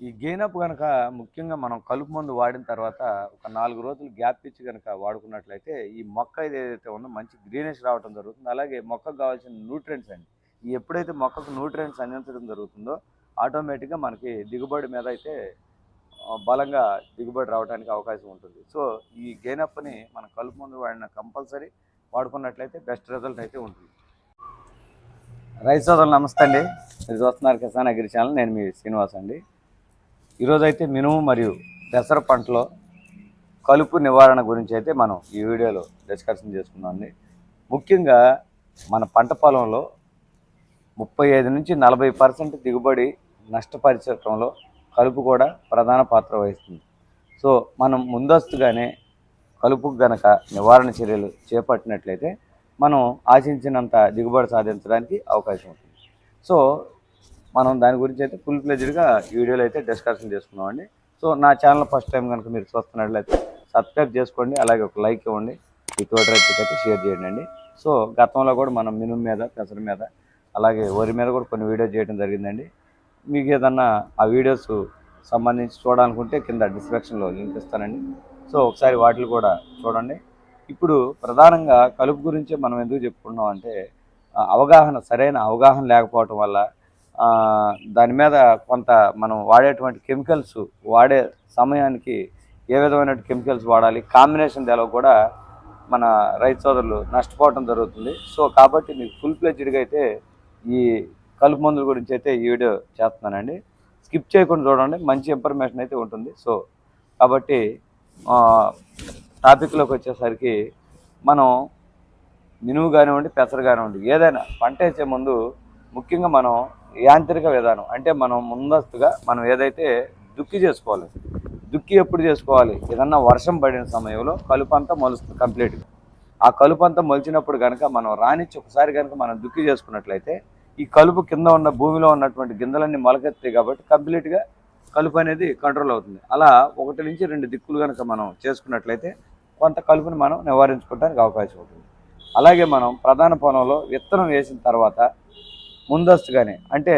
ఈ గెయినప్ కనుక ముఖ్యంగా మనం కలుపు మందు వాడిన తర్వాత ఒక నాలుగు రోజులు గ్యాప్ ఇచ్చి కనుక వాడుకున్నట్లయితే ఈ మొక్క ఏదైతే ఉందో మంచి గ్రీనిష్ రావడం జరుగుతుంది. అలాగే మొక్కకు కావాల్సిన న్యూట్రియంట్స్ అండి. ఈ ఎప్పుడైతే మొక్కకు న్యూట్రియంట్స్ అందించడం జరుగుతుందో ఆటోమేటిక్గా మనకి దిగుబడి మీద అయితే బలంగా దిగుబడి రావడానికి అవకాశం ఉంటుంది. సో ఈ గెయినప్ని మనం కలుపు మందు వాడిన కంపల్సరీ వాడుకున్నట్లయితే బెస్ట్ రిజల్ట్ అయితే ఉంటుంది. రైతు సోదరులు నమస్తే అండి. మీరు చూస్తున్నారు కిసాన్ అగ్రి ఛానల్. నేను మీ శ్రీనివాస్ అండి. ఈరోజైతే మినుము మరియు పెసర పంటలో కలుపు నివారణ గురించి అయితే మనం ఈ వీడియోలో డిస్కషన్ చేసుకుందాం ముఖ్యంగా మన పంట పొలంలో ముప్పై ఐదు నుంచి నలభై పర్సెంట్ దిగుబడి నష్టపరిచడంలో కలుపు కూడా ప్రధాన పాత్ర వహిస్తుంది. సో మనం ముందస్తుగానే కలుపు గనక నివారణ చర్యలు చేపట్టినట్లయితే మనం ఆశించినంత దిగుబడి సాధించడానికి అవకాశం ఉంటుంది. సో మనం దాని గురించి అయితే ఫుల్ ప్లెజ్డ్గా ఈ వీడియోలో అయితే డిస్కషన్ చేసుకున్నామండి సో నా ఛానల్ ఫస్ట్ టైం కనుక మీరు చూస్తున్నట్లయితే సబ్స్క్రైబ్ చేసుకోండి అలాగే ఒక లైక్ ఇవ్వండి. ఈ తోట రైతుకి అయితే షేర్ చేయండి అండి. సో గతంలో కూడా మనం మినుము మీద పెసర మీద అలాగే వరి మీద కూడా కొన్ని వీడియోస్ చేయడం జరిగిందండి. మీకు ఏదన్నా ఆ వీడియోస్ సంబంధించి చూడాలనుకుంటే కింద డిస్క్రిప్షన్లో లింక్ ఇస్తానండి. సో ఒకసారి వాటిని కూడా చూడండి. ఇప్పుడు ప్రధానంగా కలుపు గురించి మనం ఎందుకు చెప్పుకుంటున్నాం అంటే అవగాహన సరైన అవగాహన లేకపోవటం వల్ల దాని మీద కొంత మనం వాడేటువంటి కెమికల్స్ వాడే సమయానికి ఏ విధమైన కెమికల్స్ వాడాలి కాంబినేషన్ తెలవ కూడా మన రైతు సోదరులు నష్టపోవటం జరుగుతుంది. సో కాబట్టి మీకు ఫుల్ ప్లెజ్డ్గా అయితే ఈ కలుపు మందుల గురించి అయితే ఈ వీడియో చేస్తున్నానండి. స్కిప్ చేయకుండా చూడండి మంచి ఇన్ఫర్మేషన్ అయితే ఉంటుంది. సో కాబట్టి టాపిక్లోకి వచ్చేసరికి మనం మినువు కానివ్వండి పెసరు కానివ్వండి ఏదైనా పంట వేసే ముందు ముఖ్యంగా మనం యాంత్రిక విధానం. అంటే మనం ముందస్తుగా మనం ఏదైతే దుక్కి చేసుకోవాలి దుక్కి ఎప్పుడు చేసుకోవాలి? ఏదన్నా వర్షం పడిన సమయంలో కలుపు అంతా మొలుస్తుంది కంప్లీట్గా. ఆ కలుపు అంతా మొలిచినప్పుడు కనుక మనం రానిచ్చి ఒకసారి కనుక మనం దుక్కి చేసుకున్నట్లయితే ఈ కలుపు కింద ఉన్న భూమిలో ఉన్నటువంటి గింజలన్నీ మొలకెత్తాయి కాబట్టి కంప్లీట్గా కలుపు అనేది కంట్రోల్ అవుతుంది. అలా ఒకటి నుంచి రెండు దిక్కులు కనుక మనం చేసుకున్నట్లయితే కొంత కలుపుని మనం నివారించుకోవడానికి అవకాశం ఉంటుంది. అలాగే మనం ప్రధాన పొలంలో విత్తనం వేసిన తర్వాత ముందస్తుగానే అంటే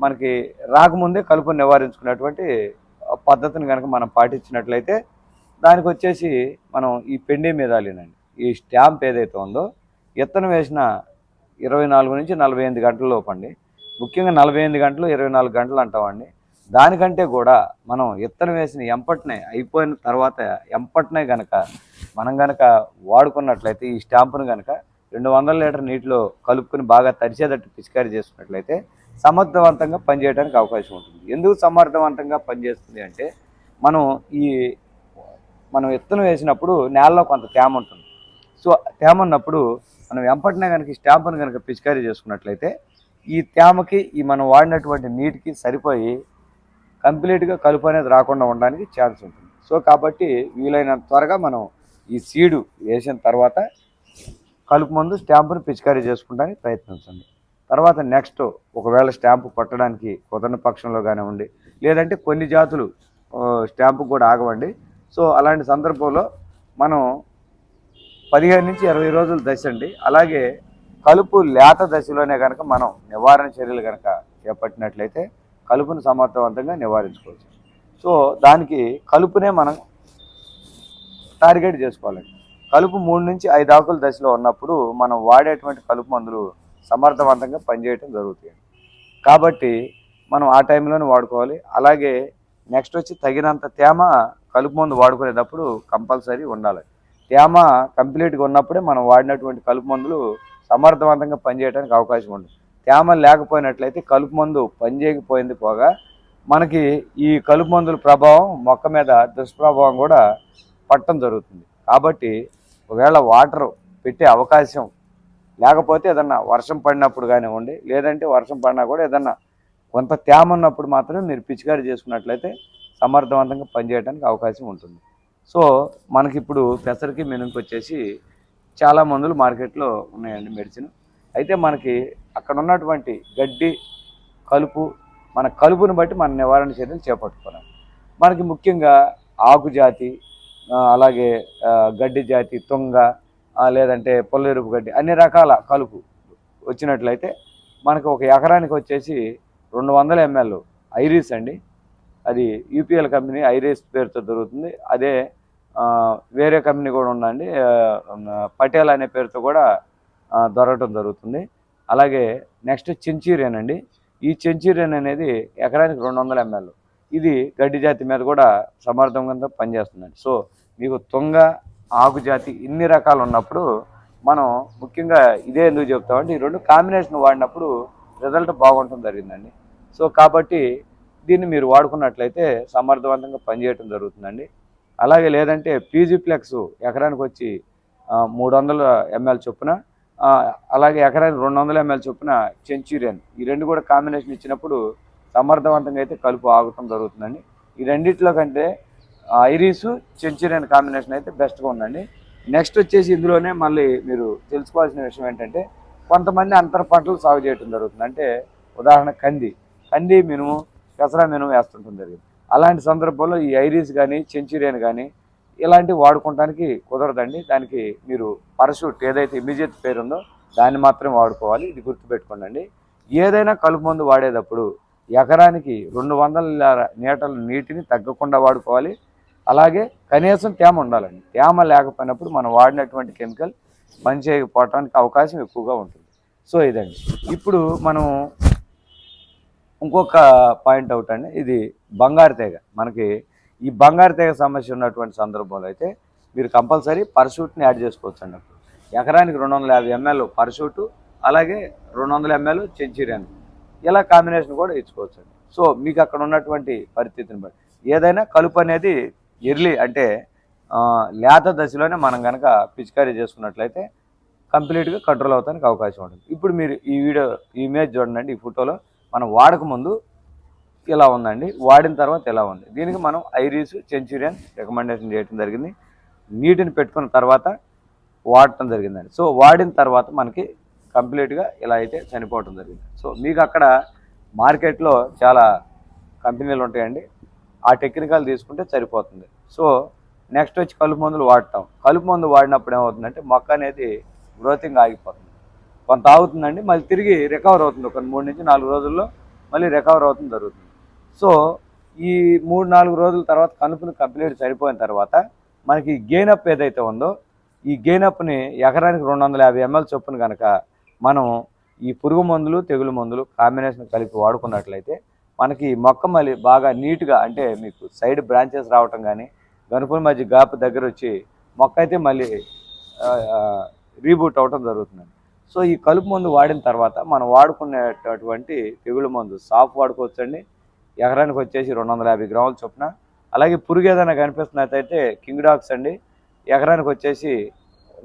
మనకి రాకముందే కలుపును నివారించుకున్నటువంటి పద్ధతిని కనుక మనం పాటించినట్లయితే దానికి వచ్చేసి మనం ఈ పెండి మీదాలేనండి ఈ స్టాంప్ ఏదైతే ఉందో ఇత్తనం వేసిన ఇరవై నాలుగు నుంచి నలభై ఎనిమిది గంటల లోపండి. ముఖ్యంగా నలభై ఎనిమిది గంటలు ఇరవై నాలుగు గంటలు అంటామండి. దానికంటే కూడా మనం విత్తనం వేసిన ఎంపటినే అయిపోయిన తర్వాత ఎంపటినే గనక మనం గనక వాడుకున్నట్లయితే ఈ స్టాంపును గనక రెండు వందల లీటర్ నీటిలో కలుపుకొని బాగా తరిచేటట్టు పిచికారీ చేసుకున్నట్లయితే సమర్థవంతంగా పనిచేయడానికి అవకాశం ఉంటుంది. ఎందుకు సమర్థవంతంగా పనిచేస్తుంది అంటే మనం ఈ మనం విత్తనం వేసినప్పుడు నేలలో కొంత తేమ ఉంటుంది. సో తేమ ఉన్నప్పుడు మనం వెంపటినే కనుక స్టాంపును కనుక పిచికారీ చేసుకున్నట్లయితే ఈ తేమకి ఈ మనం వాడినటువంటి నీటికి సరిపోయి కంప్లీట్గా కలుపు అనేది రాకుండా ఉండడానికి ఛాన్స్ ఉంటుంది. సో కాబట్టి వీలైనంత త్వరగా మనం ఈ సీడు వేసిన తర్వాత కలుపు మందు స్టాంపును పిచికారీ చేసుకోవడానికి ప్రయత్నించండి తర్వాత నెక్స్ట్ ఒకవేళ స్టాంపు కొట్టడానికి కుదరని పక్షంలో కానివ్వండి లేదంటే కొన్ని జాతులు స్టాంపు కూడా ఆగవండి. సో అలాంటి సందర్భంలో మనం పదిహేను నుంచి ఇరవై రోజులు దశ అండి. అలాగే కలుపు లేత దశలోనే కనుక మనం నివారణ చర్యలు కనుక చేపట్టినట్లయితే కలుపును సమర్థవంతంగా నివారించుకోవచ్చు. సో దానికి కలుపునే మనం టార్గెట్ చేసుకోవాలండి. కలుపు మూడు నుంచి ఐదు ఆకుల దశలో ఉన్నప్పుడు మనం వాడేటువంటి కలుపు మందులు సమర్థవంతంగా పనిచేయటం జరుగుతుంది. కాబట్టి మనం ఆ టైంలోనే వాడుకోవాలి. అలాగే నెక్స్ట్ వచ్చి తగినంత తేమ కలుపు మందు వాడుకునేటప్పుడు కంపల్సరీ ఉండాలి. తేమ కంప్లీట్గా ఉన్నప్పుడే మనం వాడినటువంటి కలుపు మందులు సమర్థవంతంగా పనిచేయడానికి అవకాశం ఉంటుంది తేమ లేకపోయినట్లయితే కలుపు మందు పనిచేయకపోయింది పోగా మనకి ఈ కలుపు మందుల ప్రభావం మొక్క మీద దుష్ప్రభావం కూడా పట్టడం జరుగుతుంది. కాబట్టి ఒకవేళ వాటర్ పెట్టే అవకాశం లేకపోతే ఏదన్నా వర్షం పడినప్పుడు కానివ్వండి లేదంటే వర్షం పడినా కూడా ఏదన్నా కొంత తేమ ఉన్నప్పుడు మాత్రమే మీరు పిచికారి చేసుకున్నట్లయితే సమర్థవంతంగా పనిచేయడానికి అవకాశం ఉంటుంది. సో మనకి ఇప్పుడు పెసరికి మినుముకి వచ్చేసి చాలా మందులు మార్కెట్లో ఉన్నాయండి మెడిసిన్. అయితే మనకి అక్కడ ఉన్నటువంటి గడ్డి కలుపు మన కలుపుని బట్టి మన నివారణ చర్యలు చేపట్టుకోవాలి మనకి ముఖ్యంగా ఆకుజాతి అలాగే గడ్డి జాతి తుంగ లేదంటే పొల్లెరుపు గడ్డి అన్ని రకాల కలుపు వచ్చినట్లయితే మనకు ఒక ఎకరానికి వచ్చేసి రెండు వందల ఎంఎల్ ఐరిస్ అండి. అది యూపీఎల్ కంపెనీ ఐరేస్ పేరుతో దొరుకుతుంది. అదే వేరే కంపెనీ కూడా ఉందండి. పటేల్ అనే పేరుతో కూడా దొరకటం జరుగుతుంది. అలాగే నెక్స్ట్ చెంచూరియన్ అండి ఈ చెంచూరియన్ అనేది ఎకరానికి రెండు వందల ఎంఎల్ ఇది గడ్డి జాతి మీద కూడా సమర్థవంతంగా పనిచేస్తుందండి. సో మీకు తుంగ ఆకు జాతి ఇన్ని రకాలు ఉన్నప్పుడు మనం ముఖ్యంగా ఇదే ఎందుకు చెప్తామంటే ఈ రెండు కాంబినేషన్ వాడినప్పుడు రిజల్ట్ బాగుంటుంది జరిగిందండి. సో కాబట్టి దీన్ని మీరు వాడుకున్నట్లయితే సమర్థవంతంగా పనిచేయటం జరుగుతుందండి. అలాగే లేదంటే పీజీప్లెక్స్ ఎకరానికి వచ్చి మూడు వందల ఎంఎల్ చొప్పున అలాగే ఎకరానికి రెండు వందల ఎంఎల్ చొప్పున చెంచూరియన్ ఈ రెండు కూడా కాంబినేషన్ ఇచ్చినప్పుడు సమర్థవంతంగా అయితే కలుపు ఆగటం జరుగుతుందండి. ఈ రెండిట్లో కంటే ఐరీసు చెంచూరియన్ కాంబినేషన్ అయితే బెస్ట్గా ఉందండి. నెక్స్ట్ వచ్చేసి ఇందులోనే మళ్ళీ మీరు తెలుసుకోవాల్సిన విషయం ఏంటంటే కొంతమంది అంతర పంటలు సాగు చేయడం జరుగుతుంది. అంటే ఉదాహరణ కంది. కంది మినుము పెసరా మినుము వేస్తుంటుంది జరిగింది. అలాంటి సందర్భంలో ఈ ఐరీస్ కానీ చెంచూరియన్ కానీ ఇలాంటివి వాడుకోవడానికి కుదరదండి. దానికి మీరు పరషూట్ ఏదైతే ఇమీడియట్ పేరు ఉందో దాన్ని మాత్రమే వాడుకోవాలి. ఇది గుర్తుపెట్టుకోండి ఏదైనా కలుపు మందు వాడేటప్పుడు ఎకరానికి రెండు వందల నీటల నీటిని తగ్గకుండా వాడుకోవాలి. అలాగే కనీసం తేమ ఉండాలండి. తేమ లేకపోయినప్పుడు మనం వాడినటువంటి కెమికల్ పనిచేయకపోవటానికి అవకాశం ఎక్కువగా ఉంటుంది. సో ఇదండి. ఇప్పుడు మనం ఇంకొక పాయింట్ అవుట్ అండి. ఇది బంగారు తీగ. మనకి ఈ బంగారు తీగ సమస్య ఉన్నటువంటి సందర్భంలో అయితే మీరు కంపల్సరీ పర్షూట్ని యాడ్ చేసుకోవచ్చు అండి ఎకరానికి రెండు వందల యాభై ఎంఎల్ పర్షూటు అలాగే రెండు వందల ఎంఎల్ చెంచీరియన్ ఇలా కాంబినేషన్ కూడా ఇచ్చుకోవచ్చు అండి సో మీకు అక్కడ ఉన్నటువంటి పరిస్థితిని బట్టి. ఏదైనా కలుపు అనేది ఎర్లీ అంటే లేత దశలోనే మనం కనుక పిచికారీ చేసుకున్నట్లయితే కంప్లీట్గా కంట్రోల్ అవడానికి అవకాశం ఉంటుంది. ఇప్పుడు మీరు ఈ వీడియో ఈ ఇమేజ్ చూడండి ఈ ఫోటోలో మనం వాడక ముందు ఇలా ఉందండి వాడిన తర్వాత ఇలా ఉంది. దీనికి మనం ఐరీస్ సెంచురియన్ రికమెండేషన్ చేయడం జరిగింది. నీటిని పెట్టుకున్న తర్వాత వాడటం జరిగిందండి. సో వాడిన తర్వాత మనకి కంప్లీట్గా ఇలా అయితే చనిపోవటం జరిగింది. సో మీకు అక్కడ మార్కెట్లో చాలా కంపెనీలు ఉంటాయండి. ఆ టెక్నికల్ తీసుకుంటే సరిపోతుంది. సో నెక్స్ట్ వచ్చి కలుపు మందులు వాడటం. కలుపు మందు వాడినప్పుడు ఏమవుతుందంటే మొక్క అనేది గ్రోతింగ్ ఆగిపోతుంది. కొంత ఆగుతుందండి మళ్ళీ తిరిగి రికవర్ అవుతుంది. ఒక మూడు నుంచి నాలుగు రోజుల్లో మళ్ళీ రికవర్ అవుతుంది జరుగుతుంది. సో ఈ మూడు నాలుగు రోజుల తర్వాత కనుపుని కంప్లీట్ సరిపోయిన తర్వాత మనకి గెయిన్ అప్ ఏదైతే ఉందో ఈ గెయిన్ అప్ని ఎకరానికి రెండు వందల యాభై ఎంఎల్ చొప్పున కనుక మనం ఈ పురుగు మందులు తెగులు మందులు కాంబినేషన్ కలిపి వాడుకున్నట్లయితే మనకి ఈ మొక్క మళ్ళీ బాగా నీట్గా అంటే మీకు సైడ్ బ్రాంచెస్ రావటం కానీ గనుపుల మధ్య గాప్ దగ్గర వచ్చి మొక్క అయితే మళ్ళీ రీబూట్ అవటం జరుగుతుందండి. సో ఈ కలుపు మందు వాడిన తర్వాత మనం వాడుకునేటటువంటి తెగులు మందు సాఫ్ వాడుకోవచ్చండి. ఎకరానికి వచ్చేసి రెండు వందల యాభై గ్రాముల చొప్పున. అలాగే పురుగు ఏదైనా కనిపిస్తున్నట్టయితే కింగ్ డాగ్స్ అండి. ఎకరానికి వచ్చేసి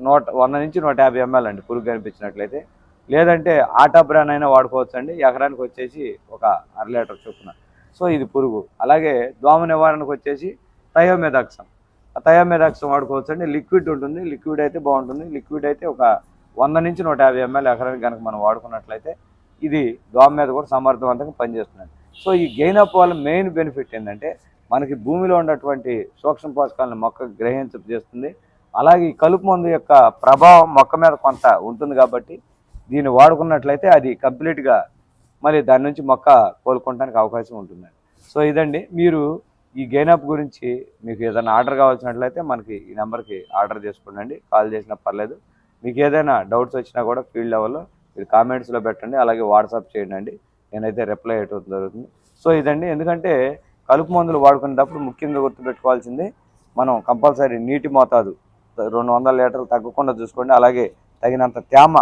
నూట వంద నుంచి నూట యాభై ఎంఎల్ అండి పురుగు కనిపించినట్లయితే. లేదంటే ఆటా బ్రాన్ అయినా వాడుకోవచ్చు అండి ఎకరానికి వచ్చేసి ఒక అర లీటర్ చొప్పున. సో ఇది పురుగు. అలాగే దోమ నివారణకు వచ్చేసి థయోమెదాక్సం ఆ థయోమెదాక్సం వాడుకోవచ్చు అండి లిక్విడ్ ఉంటుంది. లిక్విడ్ అయితే బాగుంటుంది. లిక్విడ్ అయితే ఒక వంద నుంచి నూట యాభై ఎంఎల్ ఎకరానికి కనుక మనం వాడుకున్నట్లయితే ఇది దోమ మీద కూడా సమర్థవంతంగా పనిచేస్తుంది సో ఈ గెయిన్ అప్ వల్ల మెయిన్ బెనిఫిట్ ఏంటంటే మనకి భూమిలో ఉన్నటువంటి సూక్ష్మ పోషకాలను మొక్క గ్రహించ చేస్తుంది. అలాగే ఈ కలుపు మందు యొక్క ప్రభావం మొక్క మీద కొంత ఉంటుంది కాబట్టి దీన్ని వాడుకున్నట్లయితే అది కంప్లీట్గా మరి దాని నుంచి మొక్క కోలుకోవడానికి అవకాశం ఉంటుందండి. సో ఇదండి. మీరు ఈ గెయినప్ గురించి మీకు ఏదైనా ఆర్డర్ కావాల్సినట్లయితే మనకి ఈ నెంబర్కి ఆర్డర్ చేసుకోండి కాల్ చేసినా పర్లేదు. మీకు ఏదైనా డౌట్స్ వచ్చినా కూడా ఫీల్డ్ లెవెల్లో మీరు కామెంట్స్లో పెట్టండి. అలాగే వాట్సాప్ చేయండి నేనైతే రిప్లై అయ్యటం జరుగుతుంది. సో ఇదండి. ఎందుకంటే కలుపు మందులు వాడుకునేటప్పుడు ముఖ్యంగా గుర్తుపెట్టుకోవాల్సింది మనం కంపల్సరీ నీటి మోతాదు. రెండు వందల లీటర్లు తగ్గకుండా చూసుకోండి. అలాగే తగినంత తేమ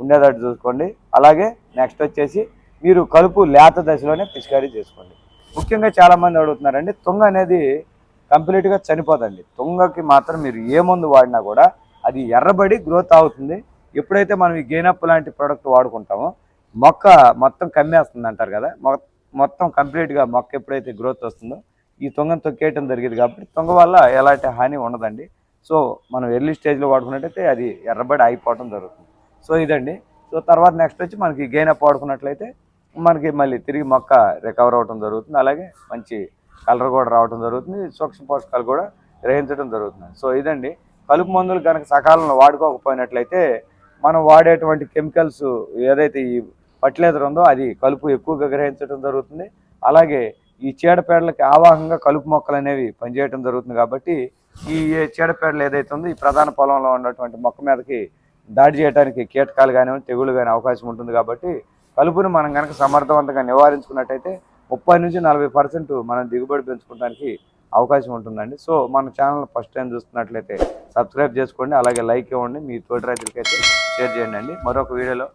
ఉండేటట్టు చూసుకోండి. అలాగే నెక్స్ట్ వచ్చేసి మీరు కలుపు లేత దశలోనే పిచికారీ చేసుకోండి. ముఖ్యంగా చాలామంది అడుగుతున్నారండి తుంగ అనేది కంప్లీట్గా చనిపోదండి. తుంగకి మాత్రం మీరు ఏ మందు వాడినా కూడా అది ఎర్రబడి గ్రోత్ అవుతుంది. ఎప్పుడైతే మనం ఈ గెయినప్ లాంటి ప్రోడక్ట్ వాడుకుంటామో మొక్క మొత్తం కమ్మేస్తుంది అంటారు కదా మొత్తం కంప్లీట్గా మొక్క ఎప్పుడైతే గ్రోత్ వస్తుందో ఈ తుంగను తొక్కేయటం జరిగింది కాబట్టి తుంగ వల్ల ఎలాంటి హాని ఉండదండి. సో మనం ఎర్లీ స్టేజ్లో వాడుకున్నట్టయితే అది ఎర్రబడి అయిపోవటం జరుగుతుంది. సో ఇదండి. సో తర్వాత నెక్స్ట్ వచ్చి మనకి గెయిన్ అప్ వాడుకున్నట్లయితే మనకి మళ్ళీ తిరిగి మొక్క రికవర్ అవడం జరుగుతుంది. అలాగే మంచి కలర్ కూడా రావటం జరుగుతుంది. సూక్ష్మ పోషకాలు కూడా గ్రహించడం జరుగుతుంది. సో ఇదండి. కలుపు మందులు కనుక సకాలంలో వాడుకోకపోయినట్లయితే మనం వాడేటువంటి కెమికల్స్ ఏదైతే ఈ ఫర్టిలైజర్ ఉందో అది కలుపు ఎక్కువగా గ్రహించడం జరుగుతుంది. అలాగే ఈ చీడపేడలకి ఆవాహంగా కలుపు మొక్కలు అనేవి పనిచేయడం జరుగుతుంది కాబట్టి ఈ చీడపేడలు ఏదైతే ఉందో ఈ ప్రధాన పొలంలో ఉన్నటువంటి మొక్క మీదకి దాడి చేయడానికి కీటకాలు కానివ్వండి తెగులు కానీ అవకాశం ఉంటుంది కాబట్టి కలుపును మనం కనుక సమర్థవంతంగా నివారించుకున్నట్టయితే ముప్పై నుంచి నలభై పర్సెంట్ మనం దిగుబడి పెంచుకోవడానికి అవకాశం ఉంటుందండి. సో మన ఛానల్ ఫస్ట్ టైం చూస్తున్నట్లయితే సబ్స్క్రైబ్ చేసుకోండి అలాగే లైక్ ఇవ్వండి. మీ తోటి రైతులకైతే షేర్ చేయండి అండి. మరొక వీడియోలో